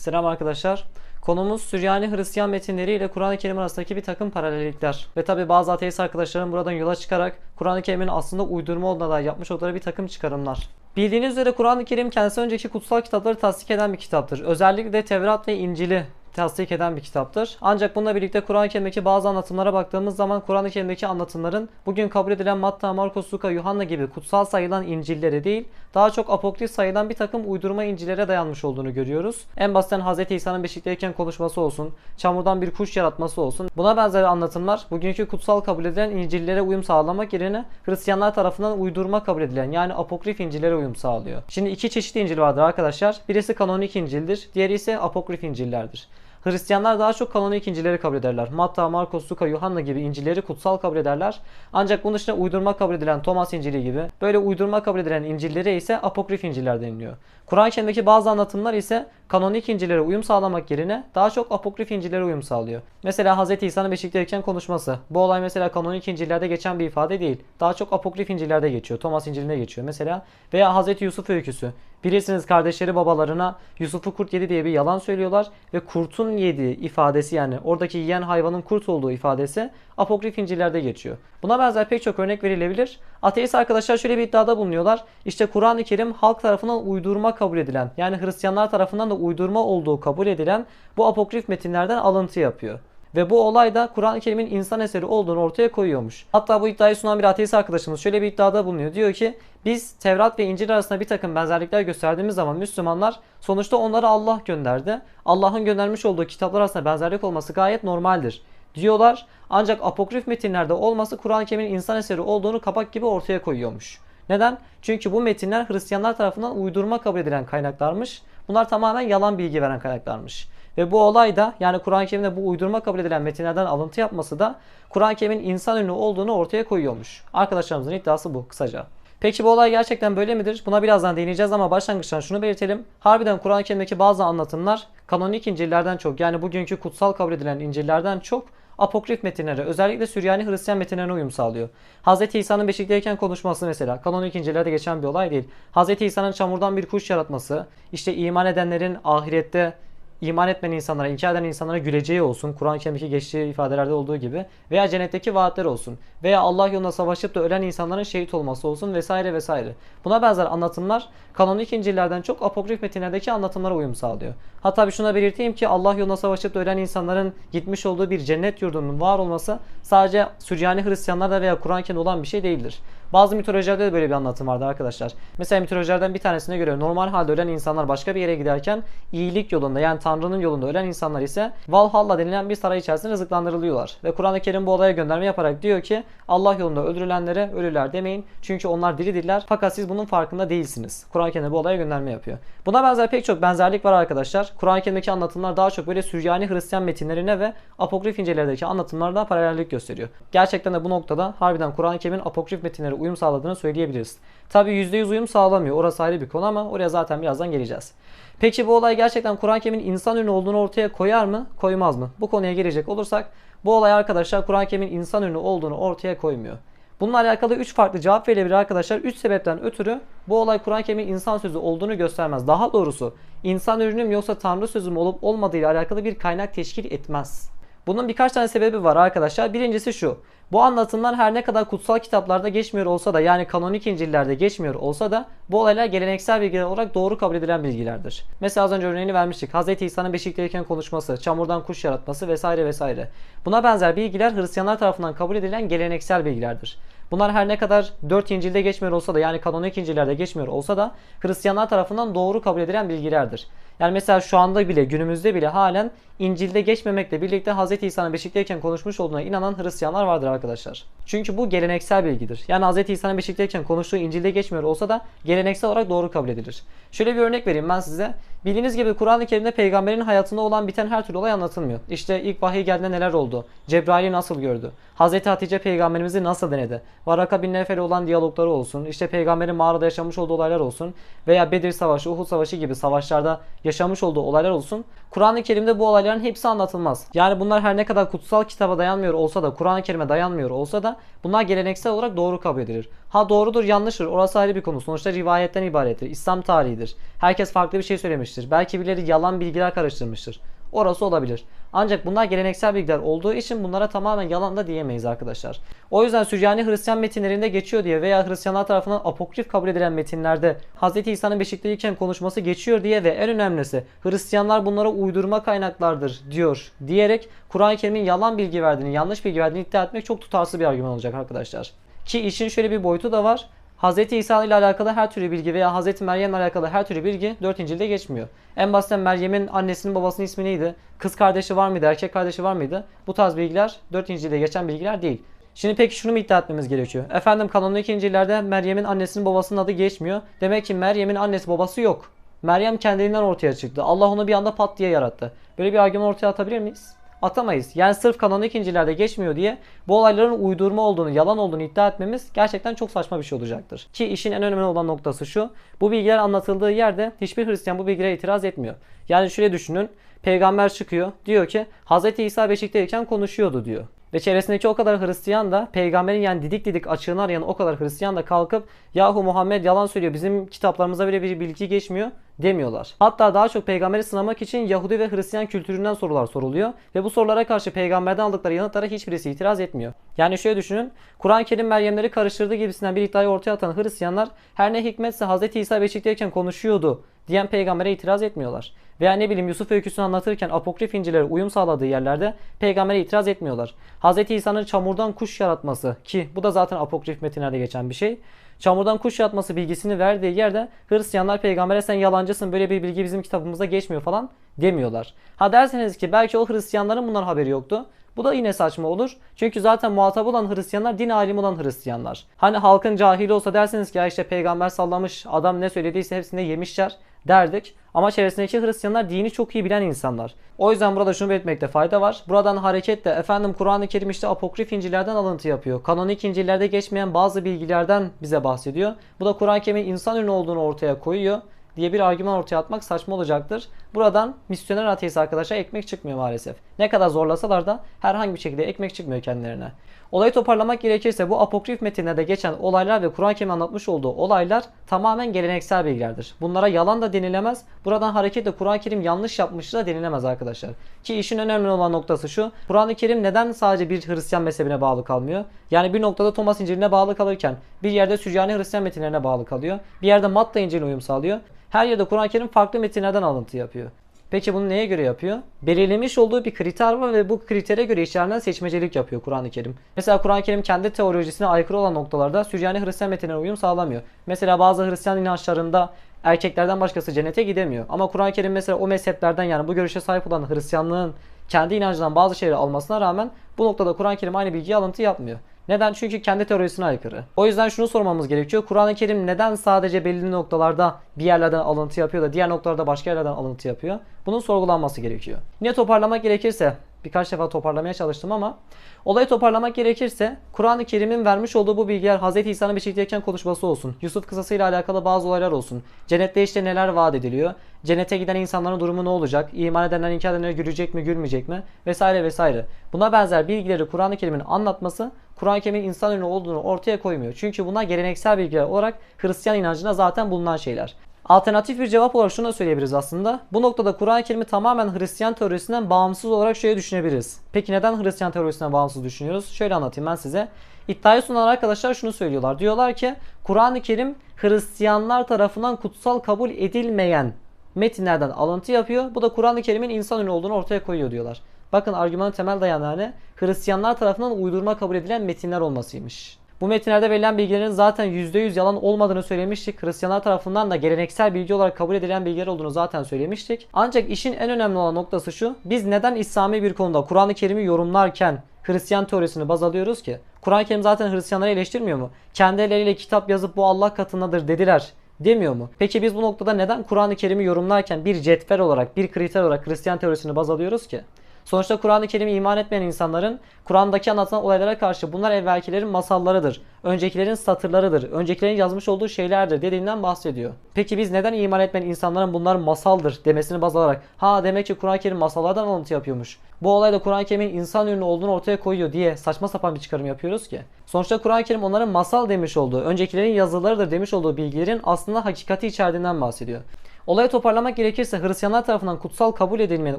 Selam arkadaşlar. Konumuz Süryani Hristiyan metinleri ile Kur'an-ı Kerim arasındaki bir takım paralellikler. Ve tabi bazı ateist arkadaşlarım buradan yola çıkarak Kur'an-ı Kerim'in aslında uydurma olduğuna dair yapmış oldukları bir takım çıkarımlar. Bildiğiniz üzere Kur'an-ı Kerim kendisi önceki kutsal kitapları tasdik eden bir kitaptır. Özellikle Tevrat ve İncil'i tasdik eden bir kitaptır. Ancak bununla birlikte Kur'an-ı Kerim'deki bazı anlatımlara baktığımız zaman Kur'an-ı Kerim'deki anlatımların bugün kabul edilen Matta, Markos, Luka, Yuhanna gibi kutsal sayılan İncil'lere değil, daha çok apokrif sayılan bir takım uydurma İncil'lere dayanmış olduğunu görüyoruz. En basitten Hz. İsa'nın beşikteyken konuşması olsun, çamurdan bir kuş yaratması olsun. Buna benzer anlatımlar bugünkü kutsal kabul edilen İncil'lere uyum sağlamak yerine Hristiyanlar tarafından uydurma kabul edilen yani apokrif İncil'lere uyum sağlıyor. Şimdi iki çeşit İncil vardır arkadaşlar. Birisi kanonik İncil'dir, diğeri ise apokrif İncil'lerdir. Hristiyanlar daha çok kanonik İncil'leri kabul ederler. Matta, Markos, Luka, Yuhanna gibi İncil'leri kutsal kabul ederler. Ancak bunun dışında uydurma kabul edilen Thomas İncil'i gibi böyle uydurma kabul edilen İncil'lere ise apokrif İncil'ler deniliyor. Kur'an-ı Kerim'deki bazı anlatımlar ise kanonik İncil'lere uyum sağlamak yerine daha çok apokrif İncil'lere uyum sağlıyor. Mesela Hz. İsa'nın beşikteyken konuşması. Bu olay mesela kanonik İncil'lerde geçen bir ifade değil. Daha çok apokrif İncil'lerde geçiyor. Thomas İncil'inde geçiyor mesela. Veya Hz. Yusuf öyküsü. Bilirsiniz kardeşleri babalarına Yusuf'u kurt yedi diye bir yalan söylüyorlar ve kurtun yediği ifadesi yani oradaki yiyen hayvanın kurt olduğu ifadesi apokrif İncil'lerde geçiyor. Buna benzer pek çok örnek verilebilir. Ateist arkadaşlar şöyle bir iddiada bulunuyorlar. İşte Kur'an-ı Kerim halk tarafından uydurma kabul edilen yani Hristiyanlar tarafından da uydurma olduğu kabul edilen bu apokrif metinlerden alıntı yapıyor. Ve bu olay da Kur'an-ı Kerim'in insan eseri olduğunu ortaya koyuyormuş. Hatta bu iddiayı sunan bir ateist arkadaşımız şöyle bir iddiada bulunuyor. Diyor ki biz Tevrat ve İncil arasında bir takım benzerlikler gösterdiğimiz zaman Müslümanlar sonuçta onları Allah gönderdi. Allah'ın göndermiş olduğu kitaplar arasında benzerlik olması gayet normaldir diyorlar. Ancak apokrif metinlerde olması Kur'an-ı Kerim'in insan eseri olduğunu kapak gibi ortaya koyuyormuş. Neden? Çünkü bu metinler Hristiyanlar tarafından uydurma kabul edilen kaynaklarmış. Bunlar tamamen yalan bilgi veren kaynaklarmış. Ve bu olay da yani Kur'an-ı Kerim'de bu uydurma kabul edilen metinlerden alıntı yapması da Kur'an-ı Kerim'in insan ünlü olduğunu ortaya koyuyormuş. Arkadaşlarımızın iddiası bu kısaca. Peki bu olay gerçekten böyle midir? Buna birazdan değineceğiz ama başlangıçtan şunu belirtelim. Harbiden Kur'an-ı Kerim'deki bazı anlatımlar kanonik İncil'lerden çok yani bugünkü kutsal kabul edilen İncil'lerden çok apokrif metinlere özellikle Süryani Hristiyan metinlerine uyum sağlıyor. Hz. İsa'nın beşikteyken konuşması mesela kanonik İncil'lerde geçen bir olay değil. Hz. İsa'nın çamurdan bir kuş yaratması, işte iman edenlerin ahirette iman etmeyen insanlara, inkar eden insanlara güleceği olsun. Kur'an-ı Kerim'deki geçtiği ifadelerde olduğu gibi. Veya cennetteki vaatler olsun. Veya Allah yolunda savaşıp da ölen insanların şehit olması olsun vesaire vesaire. Buna benzer anlatımlar kanonik İncil'lerden çok apokrif metinlerdeki anlatımlara uyum sağlıyor. Hatta bir şuna belirteyim ki Allah yolunda savaşıp ölen insanların gitmiş olduğu bir cennet yurdunun var olması sadece Süryani Hristiyanlarda veya Kur'an-ı Kerim'de olan bir şey değildir. Bazı mitolojilerde de böyle bir anlatım vardı arkadaşlar. Mesela mitolojilerden bir tanesine göre normal halde ölen insanlar başka bir yere giderken iyilik yolunda yani Tanrı'nın yolunda ölen insanlar ise Valhalla denilen bir saray içerisinde rızıklandırılıyorlar. Ve Kur'an-ı Kerim bu olaya gönderme yaparak diyor ki Allah yolunda öldürülenlere ölüler demeyin. Çünkü onlar diridirler fakat siz bunun farkında değilsiniz. Kur'an-ı Kerim bu olaya gönderme yapıyor. Buna benzer pek çok benzerlik var arkadaşlar. Kur'an-ı Kerim'deki anlatımlar daha çok böyle Süryani Hristiyan metinlerine ve apokrif İncil'lerdeki anlatımlarda paralellik gösteriyor. Gerçekten de bu noktada harbiden Kur'an-ı Kerim'in apokrif metinlere uyum sağladığını söyleyebiliriz. Tabi %100 uyum sağlamıyor. Orası ayrı bir konu ama oraya zaten birazdan geleceğiz. Peki bu olay gerçekten Kur'an-ı Kerim'in insan ürünü olduğunu ortaya koyar mı? Koymaz mı? Bu konuya gelecek olursak bu olay arkadaşlar Kur'an-ı Kerim'in insan ürünü olduğunu ortaya koymuyor. Bununla alakalı 3 farklı cevap verilebilir arkadaşlar. 3 sebepten ötürü bu olay Kur'an-ı Kerim'in insan sözü olduğunu göstermez. Daha doğrusu insan ürünü mü yoksa Tanrı sözü mü olup olmadığı ile alakalı bir kaynak teşkil etmez. Bunun birkaç tane sebebi var arkadaşlar. Birincisi şu. Bu anlatımlar her ne kadar kutsal kitaplarda geçmiyor olsa da yani kanonik İncil'lerde geçmiyor olsa da bu olaylar geleneksel bilgiler olarak doğru kabul edilen bilgilerdir. Mesela az önce örneğini vermiştik. Hz. İsa'nın beşikteyken konuşması, çamurdan kuş yaratması vesaire vesaire. Buna benzer bilgiler Hristiyanlar tarafından kabul edilen geleneksel bilgilerdir. Bunlar her ne kadar 4 İncil'de geçmiyor olsa da yani kanonik İncil'lerde geçmiyor olsa da Hristiyanlar tarafından doğru kabul edilen bilgilerdir. Yani mesela şu anda bile günümüzde bile halen İncil'de geçmemekle birlikte Hz. İsa'nın beşikteyken konuşmuş olduğuna inanan Hristiyanlar vardır arkadaşlar. Çünkü bu geleneksel bilgidir. Yani Hz. İsa'nın beşikteyken konuştuğu İncil'de geçmiyor olsa da geleneksel olarak doğru kabul edilir. Şöyle bir örnek vereyim ben size. Bildiğiniz gibi Kur'an-ı Kerim'de peygamberin hayatında olan biten her türlü olay anlatılmıyor. İşte ilk vahiy geldiğinde neler oldu? Cebrail'i nasıl gördü? Hz. Hatice peygamberimizi nasıl denedi? Varaka bin Nefel'e olan diyalogları olsun. İşte peygamberin mağarada yaşamış olduğu olaylar olsun. Veya Bedir Savaşı, Uhud Savaşı gibi savaşlarda yaşamış olduğu olaylar olsun. Kur'an-ı Kerim'de bu olayların hepsi anlatılmaz. Yani bunlar her ne kadar kutsal kitaba dayanmıyor olsa da, Kur'an-ı Kerim'e dayanmıyor olsa da bunlar geleneksel olarak doğru kabul edilir. Ha doğrudur yanlıştır orası ayrı bir konu. Sonuçta rivayetten ibarettir. İslam tarihidir. Herkes farklı bir şey söylemiştir. Belki birileri yalan bilgiler karıştırmıştır. Orası olabilir. Ancak bunlar geleneksel bilgiler olduğu için bunlara tamamen yalan da diyemeyiz arkadaşlar. O yüzden Süryani Hristiyan metinlerinde geçiyor diye veya Hristiyanlar tarafından apokrif kabul edilen metinlerde Hz. İsa'nın beşikteyken konuşması geçiyor diye ve en önemlisi Hristiyanlar bunlara uydurma kaynaklardır diyor diyerek Kur'an-ı Kerim'in yalan bilgi verdiğini, yanlış bilgi verdiğini iddia etmek çok tutarsız bir argüman olacak arkadaşlar. Ki işin şöyle bir boyutu da var. Hz. İsa ile alakalı her türlü bilgi veya Hz. Meryem ile alakalı her türlü bilgi 4 İncil'de geçmiyor. En basitten Meryem'in annesinin babasının ismi neydi? Kız kardeşi var mıydı? Erkek kardeşi var mıydı? Bu tarz bilgiler 4 İncil'de geçen bilgiler değil. Şimdi peki şunu mu iddia etmemiz gerekiyor? Efendim kanonlu İncil'lerde Meryem'in annesinin babasının adı geçmiyor. Demek ki Meryem'in annesi babası yok. Meryem kendiliğinden ortaya çıktı. Allah onu bir anda pat diye yarattı. Böyle bir argüman ortaya atabilir miyiz? Atamayız. Yani sırf kanonik İncil'lerde geçmiyor diye bu olayların uydurma olduğunu, yalan olduğunu iddia etmemiz gerçekten çok saçma bir şey olacaktır. Ki işin en önemli olan noktası şu. Bu bilgiler anlatıldığı yerde hiçbir Hristiyan bu bilgilere itiraz etmiyor. Yani şöyle düşünün. Peygamber çıkıyor. Diyor ki Hz. İsa beşikteyken konuşuyordu diyor. Ve çevresindeki o kadar Hristiyan da peygamberin yani didik didik açığını arayan o kadar Hristiyan da kalkıp yahu Muhammed yalan söylüyor bizim kitaplarımıza bile bir bilgi geçmiyor demiyorlar. Hatta daha çok peygamberi sınamak için Yahudi ve Hristiyan kültüründen sorular soruluyor ve bu sorulara karşı peygamberden aldıkları yanıtlara hiçbirisi itiraz etmiyor. Yani şöyle düşünün Kur'an-ı Kerim Meryemleri karıştırdığı gibisinden bir iddiayı ortaya atan Hristiyanlar her ne hikmetse Hz. İsa beşikteyken konuşuyordu diyen peygambere itiraz etmiyorlar. Veya ne bileyim Yusuf öyküsünü anlatırken apokrif incilere uyum sağladığı yerlerde peygambere itiraz etmiyorlar. Hz. İsa'nın çamurdan kuş yaratması ki bu da zaten apokrif metinlerde geçen bir şey. Çamurdan kuş yaratması bilgisini verdiği yerde Hristiyanlar peygambere sen yalancısın böyle bir bilgi bizim kitabımızda geçmiyor falan demiyorlar. Ha derseniz ki belki o Hristiyanların bundan haberi yoktu. Bu da yine saçma olur. Çünkü zaten muhatap olan Hristiyanlar din alimi olan Hristiyanlar. Hani halkın cahili olsa derseniz ki ya işte peygamber sallamış adam ne söylediyse hepsini yemişler derdik. Ama çevresindeki Hristiyanlar dini çok iyi bilen insanlar. O yüzden burada şunu belirtmekte fayda var. Buradan hareketle efendim Kur'an-ı Kerim işte apokrif İncil'lerden alıntı yapıyor. Kanonik İncil'lerde geçmeyen bazı bilgilerden bize bahsediyor. Bu da Kur'an-ı Kerim'in insan ürünü olduğunu ortaya koyuyor diye bir argüman ortaya atmak saçma olacaktır. Buradan misyoner ateist arkadaşlar ekmek çıkmıyor maalesef. Ne kadar zorlasalar da herhangi bir şekilde ekmek çıkmıyor kendilerine. Olayı toparlamak gerekirse bu apokrif metinlerde geçen olaylar ve Kur'an-ı Kerim anlatmış olduğu olaylar tamamen geleneksel bilgilerdir. Bunlara yalan da denilemez. Buradan hareketle Kur'an-ı Kerim yanlış yapmış da denilemez arkadaşlar. Ki işin önemli olan noktası şu. Kur'an-ı Kerim neden sadece bir Hristiyan mezhebine bağlı kalmıyor? Yani bir noktada Thomas İncil'ine bağlı kalırken bir yerde Süryani Hristiyan metinlerine bağlı kalıyor. Bir yerde Matta İncil'ine uyum sağlıyor. Her yerde Kur'an-ı Kerim farklı metinlerden alıntı yapıyor. Peki bunu neye göre yapıyor? Belirlemiş olduğu bir kriter var ve bu kritere göre içlerinden seçmecelik yapıyor Kur'an-ı Kerim. Mesela Kur'an-ı Kerim kendi teolojisine aykırı olan noktalarda Süryani Hristiyan metinlerine uyum sağlamıyor. Mesela bazı Hristiyan inançlarında erkeklerden başkası cennete gidemiyor. Ama Kur'an-ı Kerim mesela o mezheplerden yani bu görüşe sahip olan Hristiyanlığın kendi inancından bazı şeyleri almasına rağmen bu noktada Kur'an-ı Kerim aynı bilgiyi alıntı yapmıyor. Neden? Çünkü kendi teorisine aykırı. O yüzden şunu sormamız gerekiyor. Kur'an-ı Kerim neden sadece belli noktalarda bir yerlerden alıntı yapıyor da diğer noktalarda başka yerlerden alıntı yapıyor? Bunun sorgulanması gerekiyor. Yine toparlamak gerekirse birkaç defa toparlamaya çalıştım ama olayı toparlamak gerekirse Kur'an-ı Kerim'in vermiş olduğu bu bilgiler Hz. İsa'nın beşikteyken konuşması olsun. Yusuf kısasıyla alakalı bazı olaylar olsun. Cennette işte neler vaat ediliyor. Cennete giden insanların durumu ne olacak? İman edenler inkar edenler gülecek mi gülmeyecek mi? Vesaire vesaire. Buna benzer bilgileri Kur'an-ı Kerim'in anlatması Kur'an-ı Kerim'in insan ürünü olduğunu ortaya koymuyor. Çünkü bunlar geleneksel bilgiler olarak Hristiyan inancına zaten bulunan şeyler. Alternatif bir cevap olarak şunu da söyleyebiliriz aslında. Bu noktada Kur'an-ı Kerim'i tamamen Hristiyan teorisinden bağımsız olarak şöyle düşünebiliriz. Peki neden Hristiyan teorisinden bağımsız düşünüyoruz? Şöyle anlatayım ben size. İddiayı sunan arkadaşlar şunu söylüyorlar. Diyorlar ki Kur'an-ı Kerim Hristiyanlar tarafından kutsal kabul edilmeyen metinlerden alıntı yapıyor. Bu da Kur'an-ı Kerim'in insan ürünü olduğunu ortaya koyuyor diyorlar. Bakın argümanın temel dayanağı ne? Hristiyanlar tarafından uydurma kabul edilen metinler olmasıymış. Bu metinlerde verilen bilgilerin zaten %100 yalan olmadığını söylemiştik. Hristiyanlar tarafından da geleneksel bilgi olarak kabul edilen bilgiler olduğunu zaten söylemiştik. Ancak işin en önemli olan noktası şu. Biz neden İslami bir konuda Kur'an-ı Kerim'i yorumlarken Hristiyan teorisini baz alıyoruz ki? Kur'an-ı Kerim zaten Hristiyanları eleştirmiyor mu? Kendi elleriyle kitap yazıp bu Allah katındadır dediler demiyor mu? Peki biz bu noktada neden Kur'an-ı Kerim'i yorumlarken bir cetvel olarak, bir kriter olarak Hristiyan teorisini baz alıyoruz ki? Sonuçta Kur'an-ı Kerim'e iman etmeyen insanların Kur'an'daki anlatılan olaylara karşı bunlar evvelkilerin masallarıdır. Öncekilerin satırlarıdır. Öncekilerin yazmış olduğu şeylerdir dediğinden bahsediyor. Peki biz neden iman etmeyen insanların bunlar masaldır demesini baz alarak ha demek ki Kur'an-ı Kerim masallardan alıntı yapıyormuş. Bu olay da Kur'an-ı Kerim'in insan ürünü olduğunu ortaya koyuyor diye saçma sapan bir çıkarım yapıyoruz ki. Sonuçta Kur'an-ı Kerim onların masal demiş olduğu, öncekilerin yazılarıdır demiş olduğu bilgilerin aslında hakikati içerdiğinden bahsediyor. Olayı toparlamak gerekirse Hristiyanlar tarafından kutsal kabul edilmeyen,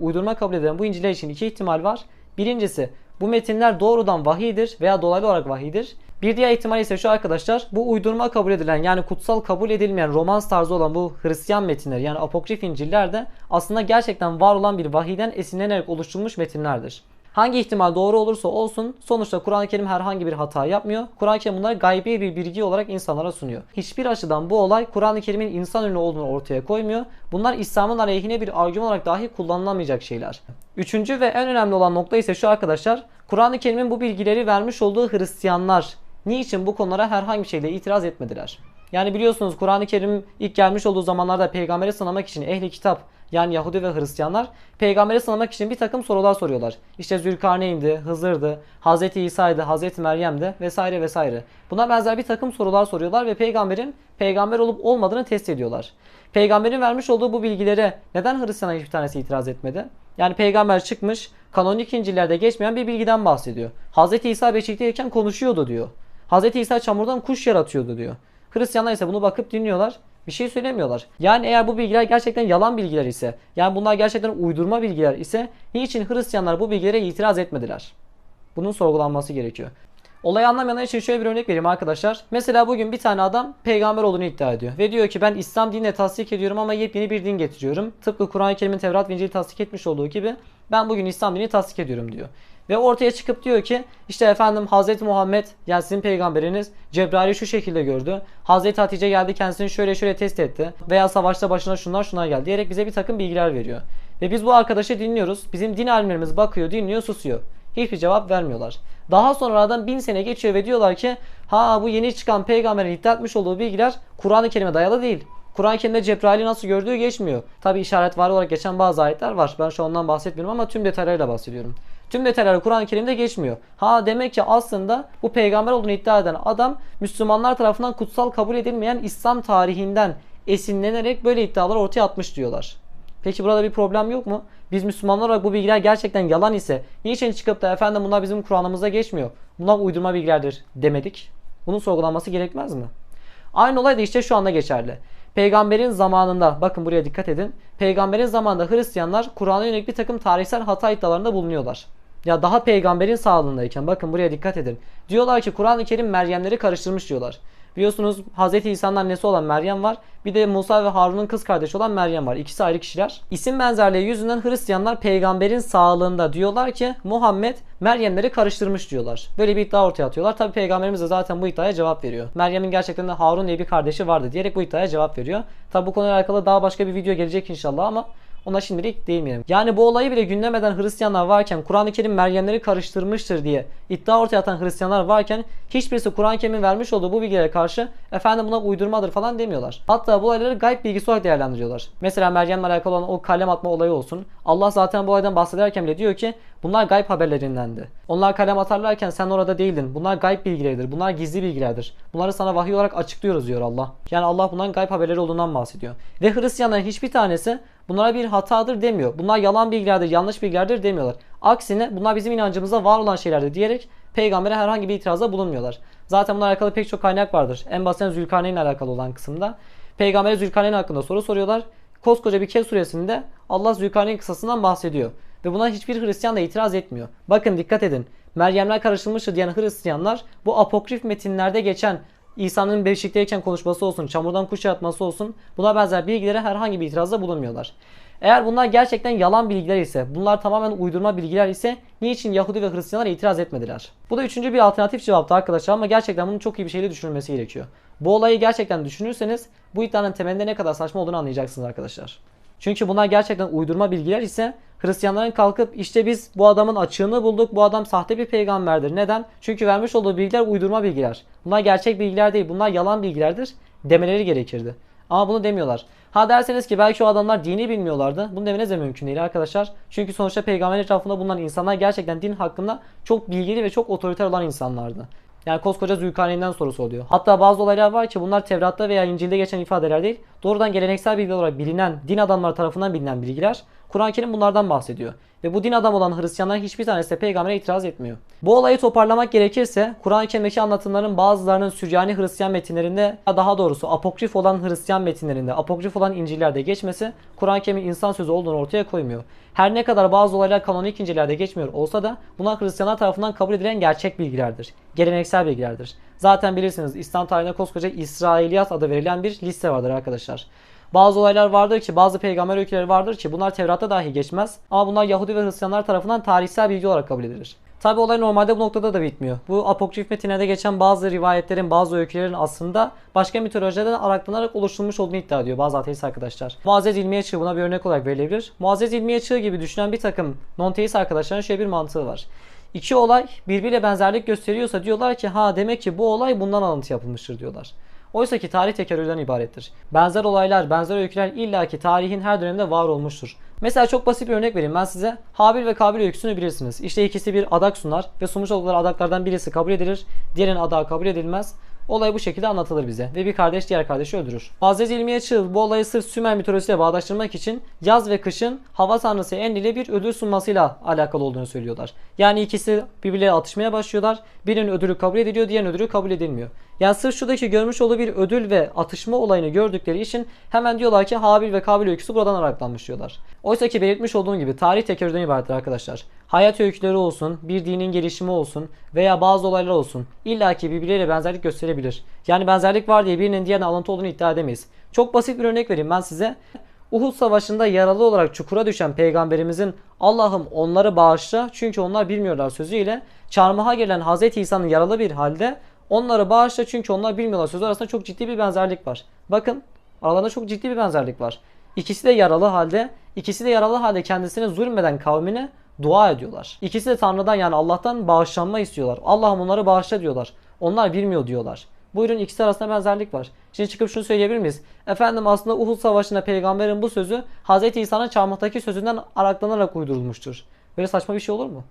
uydurma kabul edilen bu İncil'ler için iki ihtimal var. Birincisi bu metinler doğrudan vahiydir veya dolaylı olarak vahiydir. Bir diğer ihtimal ise şu arkadaşlar bu uydurma kabul edilen yani kutsal kabul edilmeyen romans tarzı olan bu Hristiyan metinler yani apokrif İncil'ler de aslında gerçekten var olan bir vahiyden esinlenerek oluşturulmuş metinlerdir. Hangi ihtimal doğru olursa olsun sonuçta Kur'an-ı Kerim herhangi bir hata yapmıyor. Kur'an-ı Kerim bunları gaybi bir bilgi olarak insanlara sunuyor. Hiçbir açıdan bu olay Kur'an-ı Kerim'in insan ürünü olduğunu ortaya koymuyor. Bunlar İslam'ın aleyhine bir argüman olarak dahi kullanılamayacak şeyler. Üçüncü ve en önemli olan nokta ise şu arkadaşlar. Kur'an-ı Kerim'in bu bilgileri vermiş olduğu Hristiyanlar niçin bu konulara herhangi bir şeyle itiraz etmediler? Yani biliyorsunuz Kur'an-ı Kerim ilk gelmiş olduğu zamanlarda peygamberi sınamak için ehli kitap yani Yahudi ve Hristiyanlar peygamberi sınamak için bir takım sorular soruyorlar. İşte Zülkarneyn'di, Hızır'dı, Hz. İsa'ydı, Hz. Meryem'di vesaire vesaire. Buna benzer bir takım sorular soruyorlar ve peygamberin peygamber olup olmadığını test ediyorlar. Peygamberin vermiş olduğu bu bilgilere neden Hristiyanlar hiçbir tanesi itiraz etmedi? Yani peygamber çıkmış kanonik İncil'lerde geçmeyen bir bilgiden bahsediyor. Hz. İsa beşikteyken konuşuyordu diyor. Hz. İsa çamurdan kuş yaratıyordu diyor. Hristiyanlar ise bunu bakıp dinliyorlar. Bir şey söylemiyorlar. Yani eğer bu bilgiler gerçekten yalan bilgiler ise, yani bunlar gerçekten uydurma bilgiler ise niçin Hristiyanlar bu bilgilere itiraz etmediler? Bunun sorgulanması gerekiyor. Olayı anlamayanlar için şöyle bir örnek vereyim arkadaşlar. Mesela bugün bir tane adam peygamber olduğunu iddia ediyor. Ve diyor ki ben İslam dinine tasdik ediyorum ama yepyeni bir din getiriyorum. Tıpkı Kur'an-ı Kerim'in Tevrat ve İncil'i tasdik etmiş olduğu gibi ben bugün İslam dinini tasdik ediyorum diyor. Ve ortaya çıkıp diyor ki işte efendim Hazreti Muhammed yani sizin peygamberiniz Cebrail'i şu şekilde gördü. Hazreti Hatice geldi kendisini şöyle şöyle test etti. Veya savaşta başına şunlar şunlar geldi diyerek bize bir takım bilgiler veriyor. Ve biz bu arkadaşı dinliyoruz. Bizim din alimlerimiz bakıyor, dinliyor, susuyor. Hiçbir cevap vermiyorlar. Daha sonra aradan bin sene geçiyor ve diyorlar ki ha bu yeni çıkan peygamberin iddia etmiş olduğu bilgiler Kur'an-ı Kerim'e dayalı değil. Kur'an-ı Kerim'de Cebrail'i nasıl gördüğü geçmiyor. Tabi işaret var olarak geçen bazı ayetler var. Ben şu ondan bahsetmiyorum ama tüm detaylarıyla bahsediyorum. Tüm detayları Kur'an-ı Kerim'de geçmiyor. Ha demek ki aslında bu peygamber olduğunu iddia eden adam Müslümanlar tarafından kutsal kabul edilmeyen İslam tarihinden esinlenerek böyle iddialar ortaya atmış diyorlar. Peki burada bir problem yok mu? Biz Müslümanlar olarak bu bilgiler gerçekten yalan ise niçin çıkıp da efendim bunlar bizim Kur'an'ımızda geçmiyor. Bunlar uydurma bilgilerdir demedik. Bunun sorgulanması gerekmez mi? Aynı olay da işte şu anda geçerli. Peygamberin zamanında bakın buraya dikkat edin. Peygamberin zamanında Hristiyanlar Kur'an'a yönelik bir takım tarihsel hata iddialarında bulunuyorlar. Ya daha peygamberin sağlığındayken bakın buraya dikkat edin. Diyorlar ki Kur'an-ı Kerim Meryemleri karıştırmış diyorlar. Biliyorsunuz Hz. İsa'nın annesi olan Meryem var. Bir de Musa ve Harun'un kız kardeşi olan Meryem var. İkisi ayrı kişiler. İsim benzerliği yüzünden Hristiyanlar peygamberin sağlığında diyorlar ki Muhammed Meryemleri karıştırmış diyorlar. Böyle bir iddia ortaya atıyorlar. Tabi peygamberimiz de zaten bu iddiaya cevap veriyor. Meryem'in gerçekten de Harun diye bir kardeşi vardı diyerek bu iddiaya cevap veriyor. Tabi bu konuyla alakalı daha başka bir video gelecek inşallah ama ona şimdilik değinmeyelim. Yani bu olayı bile gündemeden Hristiyanlar varken Kur'an-ı Kerim Meryemleri karıştırmıştır diye iddia ortaya atan Hristiyanlar varken hiçbirisi Kur'an-ı Kerim'in vermiş olduğu bu bilgilere karşı efendim buna uydurmadır falan demiyorlar. Hatta bu olayları gayb bilgisi olarak değerlendiriyorlar. Mesela Meryem'le alakalı olan o kalem atma olayı olsun. Allah zaten bu olaydan bahsederken bile diyor ki bunlar gayb haberlerindendi. Onlar kalem atarlarken sen orada değildin. Bunlar gayb bilgileridir. Bunlar gizli bilgilerdir. Bunları sana vahiy olarak açıklıyoruz diyor Allah. Yani Allah bunların gayb haberleri olduğundan bahsediyor. Ve Hristiyanların hiçbir tanesi bunlara bir hatadır demiyor. Bunlar yalan bilgilerdir, yanlış bilgilerdir demiyorlar. Aksine bunlar bizim inancımızda var olan şeylerdir diyerek peygambere herhangi bir itirazda bulunmuyorlar. Zaten bununla alakalı pek çok kaynak vardır. En basitten Zülkarneyn ile alakalı olan kısımda. Peygambere Zülkarneyn hakkında soru soruyorlar. Koskoca bir Kehf suresinde Allah Zülkarneyn kısasından bahsediyor. Ve buna hiçbir Hristiyan da itiraz etmiyor. Bakın dikkat edin. Meryemler karıştırılmıştır diyen Hristiyanlar bu apokrif metinlerde geçen İsa'nın beşikteyken konuşması olsun, çamurdan kuş yaratması olsun buna benzer bilgilere herhangi bir itirazda bulunmuyorlar. Eğer bunlar gerçekten yalan bilgiler ise, bunlar tamamen uydurma bilgiler ise niçin Yahudi ve Hristiyanlar itiraz etmediler? Bu da üçüncü bir alternatif cevaptı arkadaşlar ama gerçekten bunun çok iyi bir şeyle düşünülmesi gerekiyor. Bu olayı gerçekten düşünürseniz bu iddianın temelinde ne kadar saçma olduğunu anlayacaksınız arkadaşlar. Çünkü bunlar gerçekten uydurma bilgiler ise Hristiyanların kalkıp işte biz bu adamın açığını bulduk. Bu adam sahte bir peygamberdir. Neden? Çünkü vermiş olduğu bilgiler uydurma bilgiler. Bunlar gerçek bilgiler değil. Bunlar yalan bilgilerdir demeleri gerekirdi. Ama bunu demiyorlar. Ha derseniz ki belki o adamlar dini bilmiyorlardı. Bunu demeniz de mümkün değil arkadaşlar. Çünkü sonuçta peygamber etrafında bulunan insanlar gerçekten din hakkında çok bilgili ve çok otoriter olan insanlardı. Yani koskoca Zülkarneyn'den sorusu oluyor. Hatta bazı olaylar var ki bunlar Tevrat'ta veya İncil'de geçen ifadeler değil. Doğrudan geleneksel bilgi olarak bilinen, din adamları tarafından bilinen bilgiler. Kur'an-ı Kerim bunlardan bahsediyor. Ve bu din adam olan Hristiyanlar hiçbir tanesi de peygambere itiraz etmiyor. Bu olayı toparlamak gerekirse Kur'an-ı Kerim'deki anlatımların bazılarının Süryani Hristiyan metinlerinde daha doğrusu apokrif olan Hristiyan metinlerinde, apokrif olan İncil'lerde geçmesi Kur'an-ı Kerim'in insan sözü olduğunu ortaya koymuyor. Her ne kadar bazı olaylar kanonik İncil'lerde geçmiyor olsa da bunlar Hristiyanlar tarafından kabul edilen gerçek bilgilerdir. Geleneksel bilgilerdir. Zaten bilirsiniz İslam tarihinde koskoca İsrailiyat adı verilen bir liste vardır arkadaşlar. Bazı olaylar vardır ki, bazı peygamber öyküleri vardır ki bunlar Tevrat'ta dahi geçmez. Ama bunlar Yahudi ve Hristiyanlar tarafından tarihsel bilgi olarak kabul edilir. Tabi olay normalde bu noktada da bitmiyor. Bu apokrif metinlerde geçen bazı rivayetlerin, bazı öykülerin aslında başka mitolojilerden araklanarak oluşturulmuş olduğunu iddia ediyor bazı ateist arkadaşlar. Muazzez İlmiye Çığ buna bir örnek olarak verilebilir. Muazzez İlmiye Çığ gibi düşünen bir takım non-teist arkadaşların şöyle bir mantığı var. İki olay birbiriyle benzerlik gösteriyorsa diyorlar ki ha demek ki bu olay bundan alıntı yapılmıştır diyorlar. Oysa ki tarih tekerrürden ibarettir. Benzer olaylar, benzer öyküler illaki tarihin her döneminde var olmuştur. Mesela çok basit bir örnek vereyim ben size. Habil ve Kabil öyküsünü bilirsiniz. İşte ikisi bir adak sunar ve sunmuş oldukları adaklardan birisi kabul edilir, diğerinin adağı kabul edilmez. Olay bu şekilde anlatılır bize ve bir kardeş diğer kardeşi öldürür. Muazzez İlmiye Çığ bu olayı sırf Sümer mitolojisiyle bağdaştırmak için yaz ve kışın hava tanrısı Enlil ile bir ödül sunmasıyla alakalı olduğunu söylüyorlar. Yani ikisi birbirleriyle atışmaya başlıyorlar. Birinin ödülü kabul ediliyor, diğerinin ödülü kabul edilmiyor. Yani sırf şuradaki görmüş olduğu bir ödül ve atışma olayını gördükleri için hemen diyorlar ki Habil ve Kabil öyküsü buradan araklanmış diyorlar. Oysa ki belirtmiş olduğum gibi tarih tekerrürden ibarettir arkadaşlar. Hayat öyküleri olsun, bir dinin gelişimi olsun veya bazı olaylar olsun illaki birbirleriyle benzerlik gösterebilir. Yani benzerlik var diye birinin diğerine alıntı olduğunu iddia edemeyiz. Çok basit bir örnek vereyim ben size. Uhud Savaşı'nda yaralı olarak çukura düşen peygamberimizin Allah'ım onları bağışla çünkü onlar bilmiyorlar sözüyle çarmıha gelen Hz. İsa'nın yaralı bir halde onları bağışla çünkü onlar bilmiyorlar sözü arasında çok ciddi bir benzerlik var. Bakın aralarında çok ciddi bir benzerlik var. İkisi de yaralı halde, ikisi de yaralı halde kendisine zulmeden kavmine dua ediyorlar. İkisi de Tanrı'dan yani Allah'tan bağışlanma istiyorlar. Allah'ım onları bağışla diyorlar. Onlar bilmiyor diyorlar. Buyurun ikisi arasında benzerlik var. Şimdi çıkıp şunu söyleyebilir miyiz? Efendim aslında Uhud Savaşı'nda peygamberin bu sözü Hz. İsa'nın çarmıhtaki sözünden araklanarak uydurulmuştur. Böyle saçma bir şey olur mu?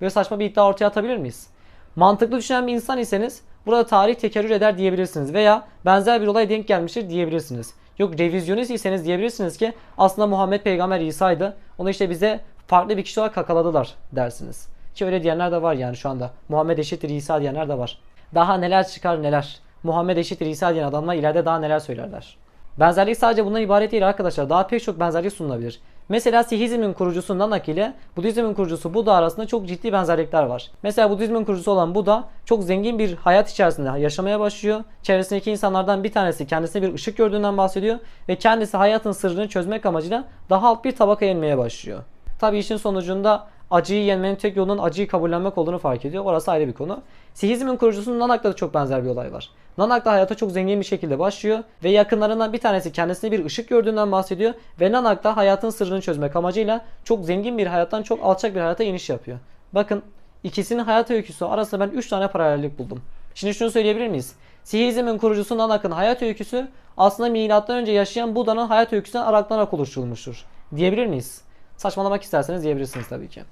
Böyle saçma bir iddia ortaya atabilir miyiz? Mantıklı düşünen bir insan iseniz burada tarih tekerrür eder diyebilirsiniz veya benzer bir olay denk gelmiştir diyebilirsiniz. Yok revizyonist iseniz diyebilirsiniz ki aslında Muhammed peygamber İsa'ydı. Onu işte bize farklı bir kişi olarak kakaladılar dersiniz. Ki öyle diyenler de var yani şu anda. Muhammed eşittir İsa diyenler de var. Daha neler çıkar neler. Muhammed eşittir İsa diyen adamlar ileride daha neler söylerler. Benzerlik sadece bundan ibaret değil arkadaşlar. Daha pek çok benzerlik sunulabilir. Mesela Sihizmin kurucusu Nanak ile Budizmin kurucusu Buda arasında çok ciddi benzerlikler var. Mesela Budizmin kurucusu olan Buda çok zengin bir hayat içerisinde yaşamaya başlıyor. Çevresindeki insanlardan bir tanesi kendisine bir ışık gördüğünden bahsediyor ve kendisi hayatın sırrını çözmek amacıyla daha alt bir tabaka inmeye başlıyor. Tabi işin sonucunda acıyı yenmenin tek yolunun acıyı kabullenmek olduğunu fark ediyor. Orası ayrı bir konu. Sihizmin kurucusunun Nanak'ta da çok benzer bir olay var. Nanak da hayata çok zengin bir şekilde başlıyor ve yakınlarından bir tanesi kendisine bir ışık gördüğünden bahsediyor ve Nanak da hayatın sırrını çözmek amacıyla çok zengin bir hayattan çok alçak bir hayata iniş yapıyor. Bakın ikisinin hayat öyküsü arasında ben 3 tane paralellik buldum. Şimdi şunu söyleyebilir miyiz? Sihizmin kurucusu Nanak'ın hayat öyküsü aslında milattan önce yaşayan Buda'nın hayat öyküsünden araklanarak oluşturulmuştur. Diyebilir miyiz? Saçmalamak isterseniz diyebilirsiniz tabii ki.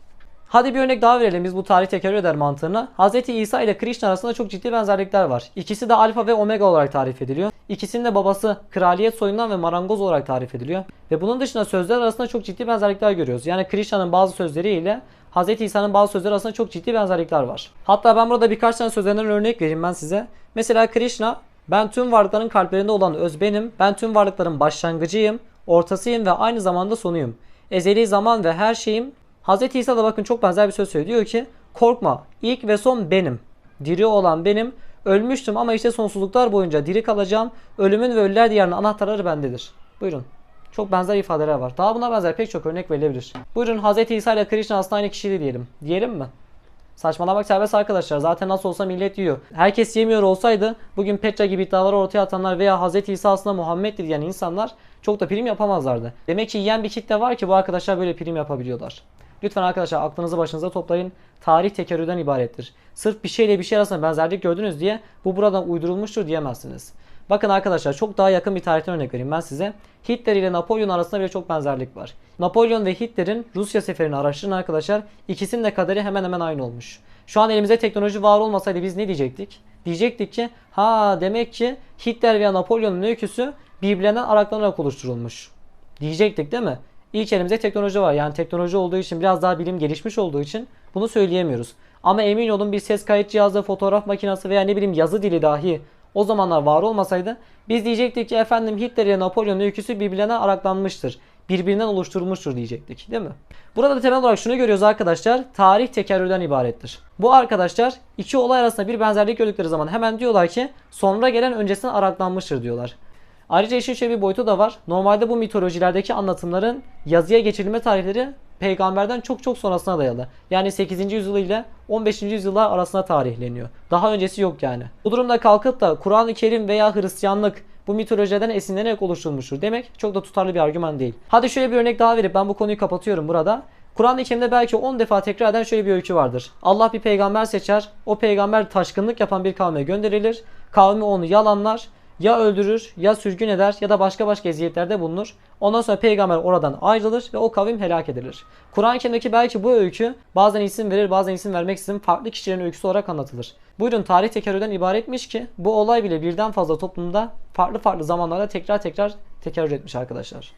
Hadi bir örnek daha verelim biz bu tarih tekerrür eder mantığını. Hz. İsa ile Krishna arasında çok ciddi benzerlikler var. İkisi de alfa ve omega olarak tarif ediliyor. İkisinin de babası kraliyet soyundan ve marangoz olarak tarif ediliyor. Ve bunun dışında sözler arasında çok ciddi benzerlikler görüyoruz. Yani Krishna'nın bazı sözleri ile Hz. İsa'nın bazı sözleri arasında çok ciddi benzerlikler var. Hatta ben burada birkaç tane sözlerinden örnek vereyim ben size. Mesela Krishna ben tüm varlıkların kalplerinde olan öz benim. Ben tüm varlıkların başlangıcıyım, ortasıyım ve aynı zamanda sonuyum. Ezeli zaman ve her şeyim Hz. İsa da bakın çok benzer bir söz söylüyor. Diyor ki korkma ilk ve son benim. Diri olan benim. Ölmüştüm ama işte sonsuzluklar boyunca diri kalacağım. Ölümün ve ölüler diyarının anahtarları bendedir. Buyurun. Çok benzer ifadeler var. Daha buna benzer pek çok örnek verilebilir. Buyurun Hz. İsa ile Krishna aslında aynı kişiydi diyelim. Diyelim mi? Saçmalamak serbest arkadaşlar. Zaten nasıl olsa millet yiyor. Herkes yemiyor olsaydı bugün Petra gibi iddiaları ortaya atanlar veya Hz. İsa aslında Muhammed'dir diyen insanlar çok da prim yapamazlardı. Demek ki yiyen bir kitle var ki bu arkadaşlar böyle prim yapabiliyorlar. Lütfen arkadaşlar aklınızı başınıza toplayın. Tarih tekerrürden ibarettir. Sırf bir şeyle bir şey arasında benzerlik gördünüz diye bu buradan uydurulmuştur diyemezsiniz. Bakın arkadaşlar çok daha yakın bir tarihten örnek vereyim ben size. Hitler ile Napolyon arasında bile çok benzerlik var. Napolyon ve Hitler'in Rusya seferini araştırın arkadaşlar. İkisinin de kaderi hemen hemen aynı olmuş. Şu an elimizde teknoloji var olmasaydı biz ne diyecektik? Diyecektik ki ha demek ki Hitler veya Napolyon'un öyküsü birbirlerinden araklanarak oluşturulmuş. Diyecektik değil mi? İlk elimizde teknoloji var. Yani teknoloji olduğu için biraz daha bilim gelişmiş olduğu için bunu söyleyemiyoruz. Ama emin olun bir ses kayıt cihazı, fotoğraf makinesi veya ne bileyim yazı dili dahi o zamanlar var olmasaydı biz diyecektik ki efendim Hitler ile Napolyon öyküsü birbirlerine araklanmıştır. Birbirinden oluşturulmuştur diyecektik değil mi? Burada da temel olarak şunu görüyoruz arkadaşlar. Tarih tekerrürden ibarettir. Bu arkadaşlar iki olay arasında bir benzerlik gördükleri zaman hemen diyorlar ki sonra gelen öncesinden araklanmıştır diyorlar. Ayrıca işin şöyle bir boyutu da var. Normalde bu mitolojilerdeki anlatımların yazıya geçirilme tarihleri peygamberden çok çok sonrasına dayalı. Yani 8. yüzyıl ile 15. yüzyıllar arasında tarihleniyor. Daha öncesi yok yani. Bu durumda kalkıp da Kur'an-ı Kerim veya Hristiyanlık bu mitolojiden esinlenerek oluşturulmuştur demek çok da tutarlı bir argüman değil. Hadi şöyle bir örnek daha verip ben bu konuyu kapatıyorum burada. Kur'an-ı Kerim'de belki 10 defa tekrar eden şöyle bir öykü vardır. Allah bir peygamber seçer. O peygamber taşkınlık yapan bir kavme gönderilir. Kavmi onu yalanlar ya öldürür ya sürgün eder ya da başka başka eziyetlerde bulunur. Ondan sonra peygamber oradan ayrılır ve o kavim helak edilir. Kur'an-ı Kerim'deki belki bu öykü bazen isim verir bazen isim vermeksizin farklı kişilerin öyküsü olarak anlatılır. Buyurun tarih tekerrürden ibaretmiş ki bu olay bile birden fazla toplumda farklı farklı zamanlarda tekrar tekrar tekerrür etmiş arkadaşlar.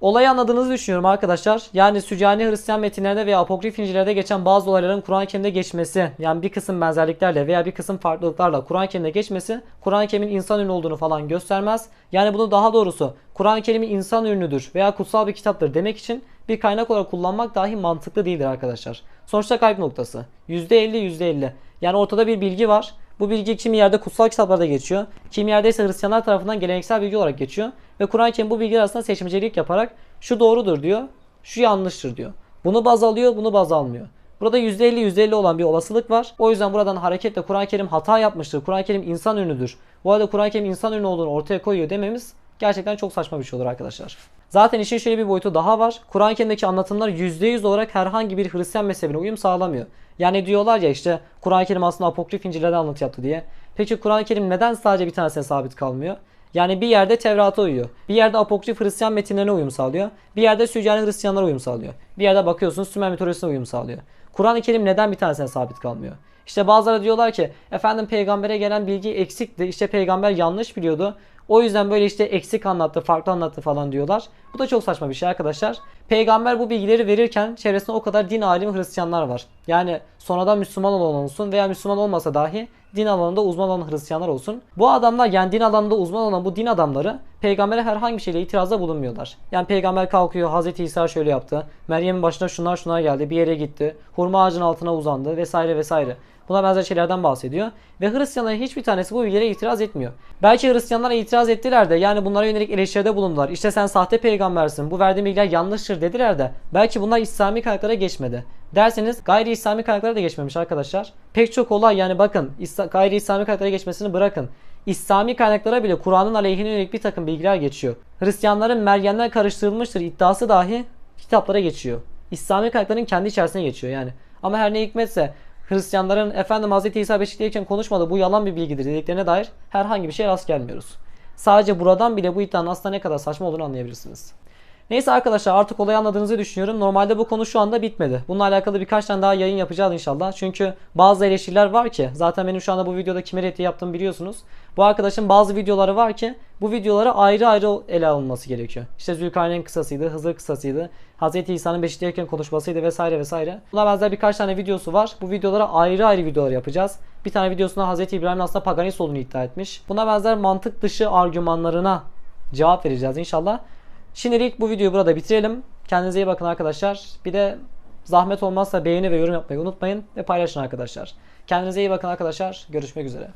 Olayı anladığınızı düşünüyorum arkadaşlar. Yani Süryani Hristiyan metinlerde veya apokrif İncil'lerde geçen bazı olayların Kur'an-ı Kerim'de geçmesi, yani bir kısım benzerliklerle veya bir kısım farklılıklarla Kur'an-ı Kerim'de geçmesi, Kur'an-ı Kerim'in insan ürünü olduğunu falan göstermez. Yani bunu daha doğrusu Kur'an-ı Kerim'in insan ürünüdür veya kutsal bir kitaptır demek için bir kaynak olarak kullanmak dahi mantıklı değildir arkadaşlar. Sonuçta kayıp noktası. %50 %50. Yani ortada bir bilgi var. Bu bilgi kimi yerde kutsal kitaplarda geçiyor. Kimi yerde ise Hristiyanlar tarafından geleneksel bilgi olarak geçiyor. Ve Kur'an-ı Kerim bu bilgiler arasında seçmecilik yaparak şu doğrudur diyor, şu yanlıştır diyor. Bunu baz alıyor, bunu baz almıyor. Burada %50 %50 olan bir olasılık var. O yüzden buradan hareketle Kur'an-ı Kerim hata yapmıştır. Kur'an-ı Kerim insan ürünüdür. Bu arada Kur'an-ı Kerim insan ürünü olduğunu ortaya koyuyor dememiz gerçekten çok saçma bir şey olur arkadaşlar. Zaten işin şöyle bir boyutu daha var. Kur'an-ı Kerim'deki anlatımlar %100 olarak herhangi bir Hristiyan mezhebine uyum sağlamıyor. Yani diyorlar ya işte Kur'an-ı Kerim aslında apokrif İncil'de anlatı yaptı diye. Peki Kur'an-ı Kerim neden sadece bir tanesine sabit kalmıyor? Yani bir yerde Tevrat'a uyuyor. Bir yerde apokrif Hristiyan metinlerine uyum sağlıyor. Bir yerde Süryani Hristiyanlara uyum sağlıyor. Bir yerde bakıyorsunuz Sümer mitolojisine uyum sağlıyor. Kur'an-ı Kerim neden bir tanesine sabit kalmıyor? İşte bazıları diyorlar ki efendim peygambere gelen bilgi eksikti. İşte peygamber yanlış biliyordu. O yüzden böyle işte eksik anlattı, farklı anlattı falan diyorlar. Bu da çok saçma bir şey arkadaşlar. Peygamber bu bilgileri verirken çevresinde o kadar din alimi Hristiyanlar var. Yani sonradan Müslüman olan olsun veya Müslüman olmasa dahi din alanında uzman olan Hristiyanlar olsun. Bu adamlar yani din alanında uzman olan bu din adamları peygambere herhangi bir şeyle itirazda bulunmuyorlar. Yani peygamber kalkıyor Hazreti İsa şöyle yaptı. Meryem'in başına şunlar şunlar geldi. Bir yere gitti. Hurma ağacının altına uzandı vesaire vesaire. Buna benzer şeylerden bahsediyor. Ve Hristiyanların hiçbir tanesi bu bilgilere itiraz etmiyor. Belki Hristiyanlara itiraz ettiler de yani bunlara yönelik eleştiride bulundular. İşte sen sahte peygambersin. Bu verdiğin bilgiler yanlıştır dediler de. Belki bunlar İslami kaynaklara geçmedi. Derseniz gayri İslami kaynaklara da geçmemiş arkadaşlar. Pek çok olay yani bakın gayri İslami kaynaklara geçmesini bırakın. İslami kaynaklara bile Kur'an'ın aleyhine yönelik bir takım bilgiler geçiyor. Hristiyanların Meryem'ler karıştırılmıştır iddiası dahi kitaplara geçiyor. İslami kaynakların kendi içerisine geçiyor yani. Ama her ne hikmetse Hristiyanların efendim Hz. İsa beşikteyken konuşmadı bu yalan bir bilgidir dediklerine dair herhangi bir şey rast gelmiyoruz. Sadece buradan bile bu iddianın aslında ne kadar saçma olduğunu anlayabilirsiniz. Neyse arkadaşlar artık olayı anladığınızı düşünüyorum. Normalde bu konu şu anda bitmedi. Bununla alakalı birkaç tane daha yayın yapacağız inşallah. Çünkü bazı eleştiriler var ki zaten benim şu anda bu videoda kime reddi yaptığımı biliyorsunuz. Bu arkadaşın bazı videoları var ki bu videoları ayrı ayrı ele alınması gerekiyor. İşte Zülkarneyn kısasıydı, Hızır kısasıydı, Hz. İsa'nın beşikteyken konuşmasıydı vesaire vesaire. Buna benzer birkaç tane videosu var. Bu videolara ayrı ayrı videolar yapacağız. Bir tane videosunda Hz. İbrahim'in aslında paganist olduğunu iddia etmiş. Buna benzer mantık dışı argümanlarına cevap vereceğiz inşallah. Şimdilik bu videoyu burada bitirelim. Kendinize iyi bakın arkadaşlar. Bir de zahmet olmazsa beğeni ve yorum yapmayı unutmayın ve paylaşın arkadaşlar. Kendinize iyi bakın arkadaşlar. Görüşmek üzere.